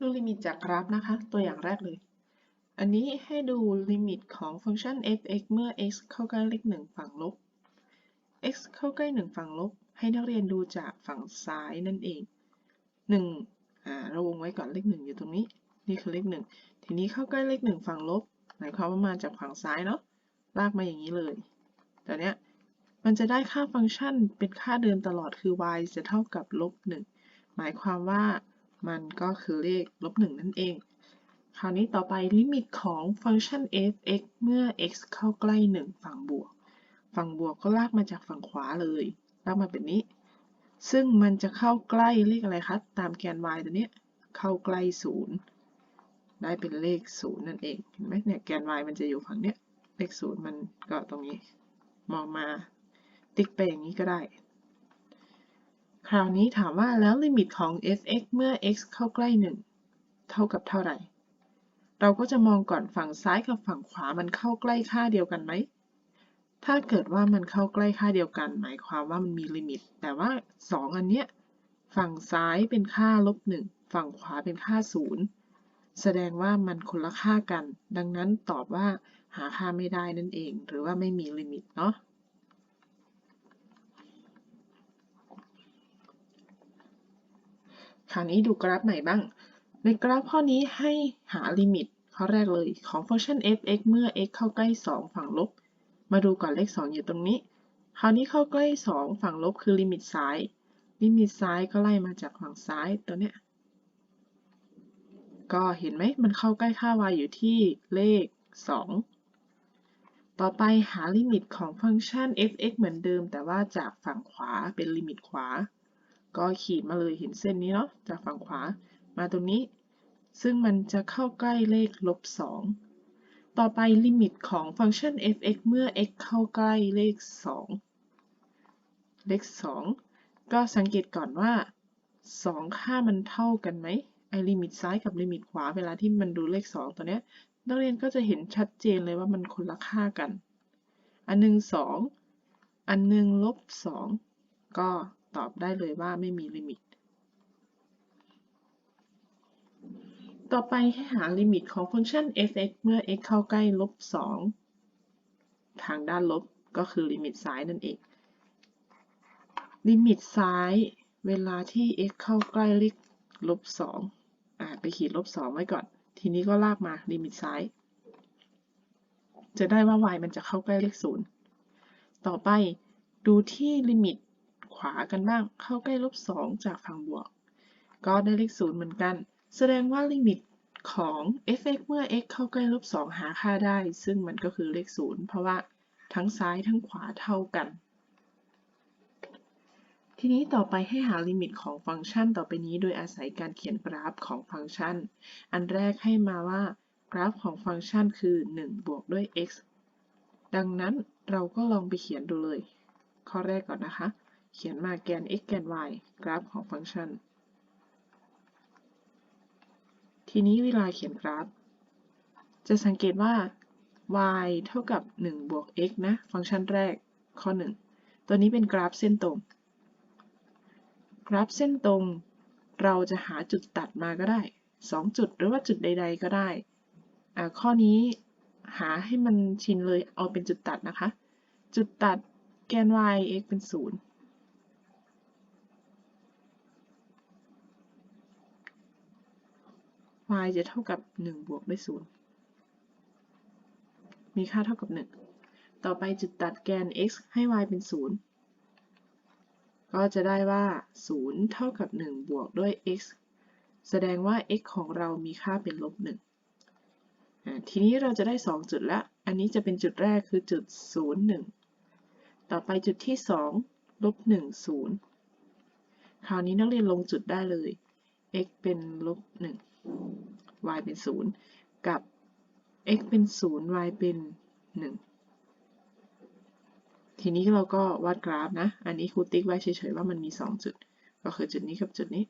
ดูลิมิตจากกราฟนะคะ ตัวอย่างแรกเลย อันนี้ให้ดูลิมิตของฟังก์ชัน f(x) เมื่อ x เข้าใกล้เลขหนึ่งฝั่งลบ x เข้าใกล้หนึ่งฝั่งลบ ให้นักเรียนดูจากฝั่งซ้ายนั่นเองหนึ่งอ่าเราวงไว้ก่อนเลขหนึ่งอยู่ตรงนี้ นี่คือเลขหนึ่งทีนี้เข้าใกล้เลขหนึ่งฝั่งลบ หมายความว่ามาจากฝั่งซ้ายเนาะ ลากมาอย่างนี้เลยแต่เนี้ยมันจะได้ค่าฟังก์ชันเป็นค่าเดิมตลอดคือ y จะเท่ากับลบหนึ่งหมายความว่า มันก็คือเลขลบหนึ่งนั่นเอง คราวนี้ต่อไปลิมิตของฟังก์ชัน f(x) เมื่อ x เข้าใกล้ 1 ฝั่งบวก ฝั่งบวกก็ลากมาจากฝั่งขวาเลยลากมาเป็นนี้ ซึ่งมันจะเข้าใกล้เลขอะไรคะตามแกน y ตัวนี้เข้าใกล้ 0 ได้เป็นเลข 0 นั่นเองเห็นไหมเนี่ยแกน y มันจะอยู่ฝั่งเนี้ยเลข 0 มันก็ตรงนี้ มองมาติ๊กไปอย่างนี้ก็ได้ คราวนี้ถามว่าแล้วลิมิตของ f(x) เมื่อ x เข้าใกล้ 1 เท่ากับเท่าไหร่ เราก็จะมองก่อนฝั่งซ้ายกับฝั่งขวามันเข้าใกล้ค่าเดียวกันไหม ถ้าเกิดว่ามันเข้าใกล้ค่าเดียวกัน หมายความว่ามันมีลิมิต แต่ว่า 2 อันเนี้ยฝั่งซ้ายเป็นค่าลบ1ฝั่งขวาเป็นค่า 0 แสดงว่ามันคนละค่ากัน ดังนั้นตอบว่าหาค่าไม่ได้นั่นเอง หรือว่าไม่มีลิมิตเนาะ คราวนี้ดูกราฟใหม่บ้าง ในกราฟข้อนี้ให้หาลิมิตข้อแรกเลยของฟังก์ชัน f(x) เมื่อ x เข้าใกล้ 2 ฝั่งลบ มาดูก่อนเลข 2 อยู่ตรงนี้ คราวนี้เข้าใกล้ 2 ฝั่งลบคือลิมิตซ้าย ลิมิตซ้ายก็ไล่มาจากฝั่งซ้ายตัวเนี้ย ก็เห็นไหมมันเข้าใกล้ค่า y อยู่ที่เลข 2 ต่อไปหาลิมิตของฟังก์ชัน f(x) เหมือนเดิม แต่ว่าจากฝั่งขวาเป็นลิมิตขวา ก็ขีดมาเลยเห็นเส้นนี้เนาะจากฝั่งขวามาตรงนี้ ซึ่งมันจะเข้าใกล้เลขลบ2ต่อไปลิมิตของฟังก์ชัน f(x) เมื่อ x เข้าใกล้เลข 2 เลข 2 ก็สังเกตก่อนว่า 2 ค่ามันเท่ากันไหมไอลิมิตซ้ายกับลิมิตขวาเวลาที่มันดูเลข 2 ตัวเนี้ยนักเรียนก็จะเห็นชัดเจนเลยว่ามันคนละค่ากัน อันหนึ่ง2อันหนึ่งลบ2ก็ ตอบได้เลยว่าไม่มีลิมิต ต่อไปให้หาลิมิตของฟังก์ชัน f(x) เมื่อ x เข้าใกล้ลบ 2 ทางด้านลบก็คือลิมิตซ้ายนั่นเอง ลิมิตซ้ายเวลาที่ x เข้าใกล้เลขลบ2อ่าไปขีดลบ2ไว้ก่อน ทีนี้ก็ลากมาลิมิตซ้าย จะได้ว่า y มันจะเข้าใกล้เลข0ต่อไปดูที่ลิมิต ขวากันบ้าง เข้าใกล้ลบ2จากฝั่งบวก ก็ได้เลข0เหมือนกัน แสดงว่าลิมิตของ f(x) เมื่อ x เข้าใกล้ลบ2หาค่าได้ ซึ่งมันก็คือเลข0เพราะว่าทั้งซ้ายทั้งขวาเท่ากัน ทีนี้ต่อไปให้หาลิมิตของฟังก์ชันต่อไปนี้ โดยอาศัยการเขียนกราฟของฟังก์ชัน อันแรกให้มาว่ากราฟของฟังก์ชันคือ 1 บวกด้วย x ดังนั้นเราก็ลองไปเขียนดูเลย ข้อแรกก่อนนะคะ เขียนมาแกน x แกน y กราฟของฟังก์ชัน ทีนี้เวลาเขียนกราฟ จะสังเกตว่า y เท่ากับ 1 บวก x นะ ฟังก์ชันแรกข้อ 1 ตัวนี้เป็นกราฟเส้นตรง กราฟเส้นตรง เราจะหาจุดตัดมาก็ได้ 2 จุดหรือว่าจุดใด ๆ ก็ได้ ข้อนี้หาให้มันชินเลยเอาเป็นจุดตัดนะคะ จุดตัดแกน y x เป็น 0 y จะเท่ากับ 1 บวกด้วย 0 มีค่าเท่ากับ 1 ต่อไปจุดตัดแกน x ให้ y เป็น 0 ก็จะได้ว่า 0 เท่ากับ 1 บวกด้วย x แสดงว่า x ของเรามีค่าเป็นลบ 1 ทีนี้เราจะได้ 2 จุดล้วอันนี้จะเป็นจุดแรกคือจุด 0 1 ต่อไปจุดที่ 2 ลบ 1 0 คราวนี้นักเรียนลงจุดได้เลย x เป็นลบ 1 y เป็น 0 กับ x เป็น 0 y เป็น 1 ทีนี้เราก็วาดกราฟนะ อันนี้ครูติ๊กไว้เฉยๆว่ามันมี 2 จุด ก็คือจุดนี้กับจุดนี้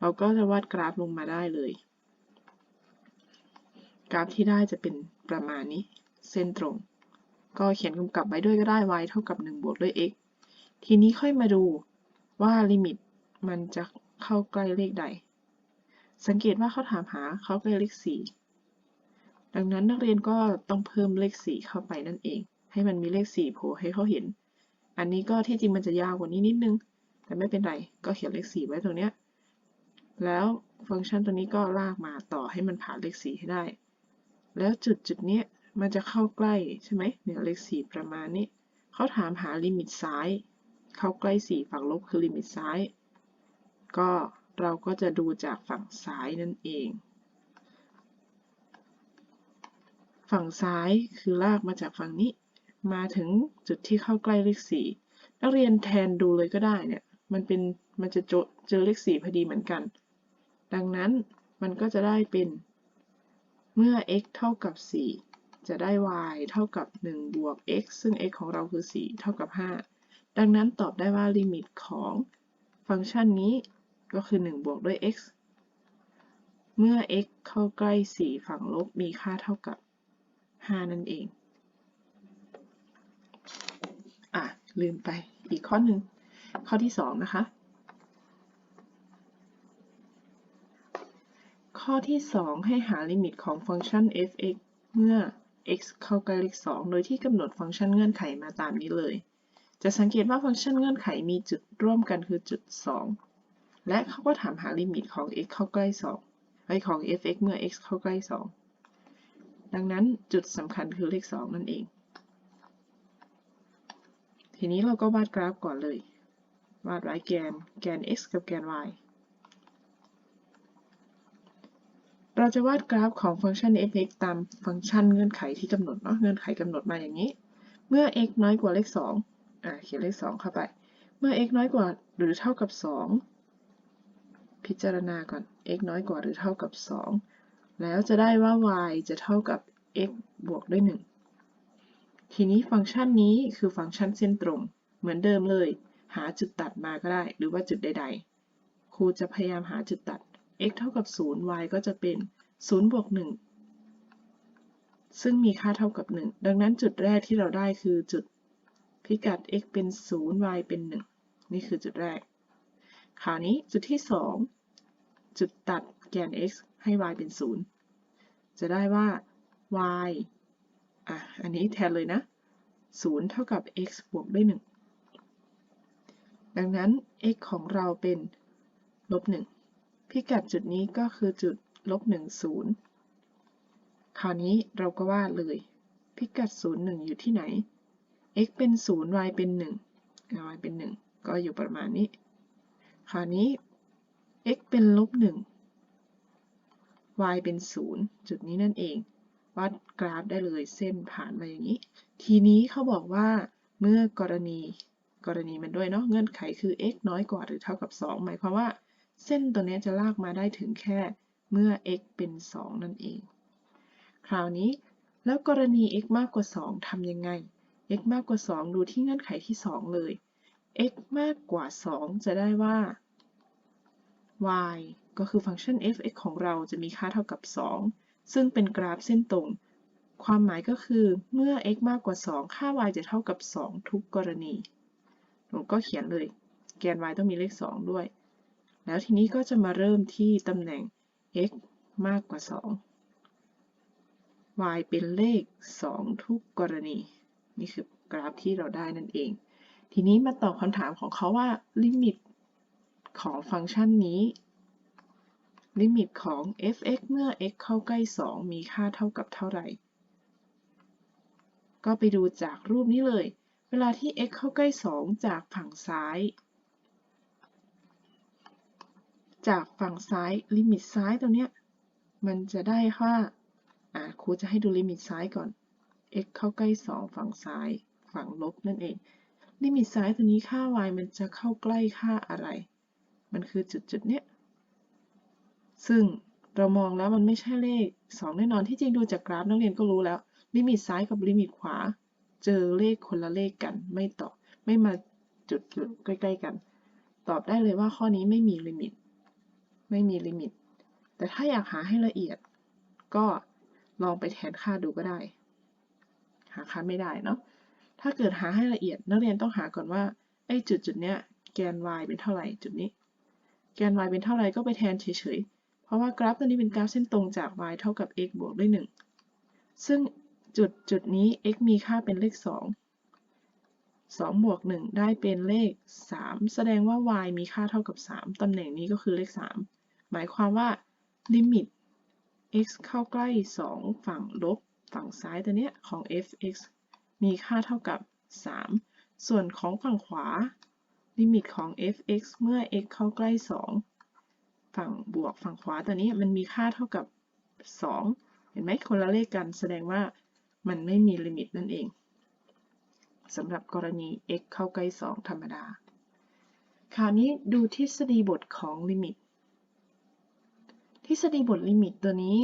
เราก็จะวาดกราฟลงมาได้เลย กราฟที่ได้จะเป็นประมาณนี้ เส้นตรง ก็เขียนกำกับไว้ด้วยก็ได้ y เท่ากับ 1 บวกด้วย x ทีนี้ค่อยมาดูว่าลิมิตมันจะเข้าใกล้เลขใด สังเกตว่าเขาถามหาเขาใกล้เลขสี่ดังนั้นนักเรียนก็ต้องเพิ่มเลขสี่เข้าไปนั่นเอง ให้มันมีเลขสี่โผล่ให้เขาเห็น อันนี้ก็ที่จริงมันจะยาวกว่านี้นิดนึง แต่ไม่เป็นไร ก็เขียนเลขสี่ไว้ตรงเนี้ย แล้วฟังก์ชันตัวนี้ก็ลากมาต่อให้มันผ่านเลขสี่ให้ได้ แล้วจุดจุดนี้มันจะเข้าใกล้ใช่ไหมเนี่ยเลขสี่ประมาณนี้ เขาถามหาลิมิตซ้าย เข้าใกล้สี่ฝั่งลบคือลิมิตซ้าย ก็ เราก็จะดูจากฝั่งซ้ายนั่นเอง ฝั่งซ้ายคือลากมาจากฝั่งนี้ มาถึงจุดที่เข้าใกล้เลขสี่นักเรียนแทนดูเลยก็ได้เนี่ย มันเป็น มันจะเจอเจอเลขสี่พอดีเหมือนกัน ดังนั้นมันก็จะได้เป็น เมื่อ x เท่ากับ 4 จะได้ y เท่ากับ 1 บวก x ซึ่ง x ของเราคือ 4 เท่ากับ 5 ดังนั้นตอบได้ว่าลิมิตของฟังก์ชันนี้ ก็คือ 1 บวกด้วย x เมื่อ x เข้าใกล้ 4 ฝั่งลบมีค่าเท่ากับ 5 นั่นเอง อะ ลืมไปอีกข้อหนึ่ง ข้อที่ 2 นะคะ ข้อที่ 2 ให้หาลิมิตของฟังก์ชัน f(x) เมื่อ x เข้าใกล้เลข2โดยที่กำหนดฟังก์ชันเงื่อนไขมาตามนี้เลย จะสังเกตว่าฟังก์ชันเงื่อนไขมีจุดร่วมกันคือจุด 2 และเขาก็ถามหาลิมิตของ x เข้าใกล้2ไอของ f(x) เมื่อ x เข้าใกล้ 2 ดังนั้นจุดสำคัญคือเลข 2 นั่นเอง ทีนี้เราก็วาดกราฟก่อนเลย วาดไว้แกน แกน x กับแกน y เราจะวาดกราฟของฟังก์ชัน f(x) ตามฟังก์ชันเงื่อนไขที่กำหนดเนาะ เงื่อนไขกำหนดมาอย่างนี้ เมื่อ x น้อยกว่าเลข 2 อ่าเขียนเลข 2 เข้าไป เมื่อ x น้อยกว่าหรือเท่ากับ 2 พิจารณาก่อน x น้อยกว่าหรือเท่ากับ 2 แล้วจะได้ว่า y จะเท่ากับ x บวกด้วย 1 ทีนี้ฟังก์ชันนี้คือฟังก์ชันเส้นตรง เหมือนเดิมเลย หาจุดตัดมาก็ได้ หรือว่าจุดใด ๆ ครูจะพยายามหาจุดตัด x เท่ากับ 0 y ก็จะเป็น 0 บวก 1 ซึ่งมีค่าเท่ากับ 1 ดังนั้นจุดแรกที่เราได้คือจุดพิกัด x เป็น 0 y เป็น 1 นี่คือจุดแรก คราวนี้จุดที่ 2 จุดตัดแกน x ให้ y เป็น 0 จะได้ว่า y อะ อันนี้แทนเลยนะ 0 เท่ากับ x บวกด้วย 1 ดังนั้น x ของเราเป็นลบ 1 พิกัดจุดนี้ก็คือจุดลบ 1 0 คราวนี้เราก็วาดเลย พิกัด 0 1 อยู่ที่ไหน x เป็น 0 y เป็น 1 y เป็น 1 ก็อยู่ประมาณนี้ คราวนี้ x เป็นลบ1 y เป็น0จุดนี้นั่นเองวาดกราฟได้เลยเส้นผ่านมาอย่างนี้ ทีนี้เขาบอกว่าเมื่อกรณีกรณีมันด้วยเนาะเงื่อนไขคือ x น้อยกว่าหรือเท่ากับ 2 หมายความว่า เส้นตัวนี้จะลากมาได้ถึงแค่เมื่อ x เป็น 2 นั่นเอง คราวนี้แล้วกรณี x มากกว่า 2ทำยังไง x มากกว่า 2 ดูที่เงื่อนไขที่ 2 เลย x มากกว่า 2 จะได้ว่า y ก็คือฟังก์ชัน f(x) ของเราจะมีค่าเท่ากับ 2 ซึ่งเป็นกราฟเส้นตรง ความหมายก็คือเมื่อ x มากกว่า 2 ค่า y จะเท่ากับ 2 ทุกกรณีผมก็เขียนเลย แกน y ต้องมีเลข 2 ด้วย แล้วทีนี้ก็จะมาเริ่มที่ตำแหน่ง x มากกว่า 2 y เป็นเลข 2 ทุกกรณี นี่คือกราฟที่เราได้นั่นเอง ทีนี้มาตอบคำถามของเขาว่าลิมิตของฟังก์ชันนี้ ลิมิตของ f(x) เมื่อ x เข้าใกล้ 2 มีค่าเท่ากับเท่าไหร่ ก็ไปดูจากรูปนี้เลย เวลาที่ x เข้าใกล้ 2 จากฝั่งซ้าย จากฝั่งซ้ายลิมิตซ้ายตัวเนี้ยมันจะได้ค่าอ่าครูจะให้ดูลิมิตซ้ายก่อน x เข้าใกล้ 2 ฝั่งซ้าย ฝั่งลบนั่นเอง ลิมิตซ้ายตัวนี้ค่า y มันจะเข้าใกล้ค่าอะไร มันคือจุดจุดเนี้ย ซึ่งเรามองแล้วมันไม่ใช่เลข 2 แน่นอนที่จริงดูจากกราฟนักเรียนก็รู้แล้ว ลิมิตซ้ายกับลิมิตขวา เจอเลขคนละเลขกัน ไม่ตอบไม่มาจุดจุดใกล้ๆกัน ตอบได้เลยว่าข้อนี้ไม่มีลิมิต ไม่มีลิมิต แต่ถ้าอยากหาให้ละเอียด ก็ลองไปแทนค่าดูก็ได้ หาค่าไม่ได้เนาะ ถ้าเกิดหาให้ละเอียดนักเรียนต้องหาก่อนว่าไอ้จุดจุดเนี้ยแกน y เป็นเท่าไหร่จุดนี้ แกน y เป็นเท่าไหร่ก็ไปแทนเฉยๆ เพราะว่ากราฟตัวนี้เป็นกราฟเส้นตรงจาก y เท่ากับ x บวกด้วย 1 ซึ่งจุดจุดนี้ x มีค่าเป็นเลข 2 2บวก1ได้เป็นเลข 3 แสดงว่า y มีค่าเท่ากับ 3 ตำแหน่งนี้ก็คือเลข 3 หมายความว่าลิมิต x เข้าใกล้ 2 ฝั่งลบ ฝั่งซ้ายตัวเนี้ยของ f(x) มีค่าเท่ากับ 3 ส่วนของฝั่งขวา ลิมิตของ f(x) เมื่อ x เข้าใกล้ 2 ฝั่งบวกฝั่งขวาตัวนี้มันมีค่าเท่ากับ 2 เห็นไหมคนละเลขกันแสดงว่ามันไม่มีลิมิตนั่นเองสำหรับกรณี x เข้าใกล้ 2 ธรรมดา คราวนี้ดูทฤษฎีบทของลิมิต ทฤษฎีบทลิมิตตัวนี้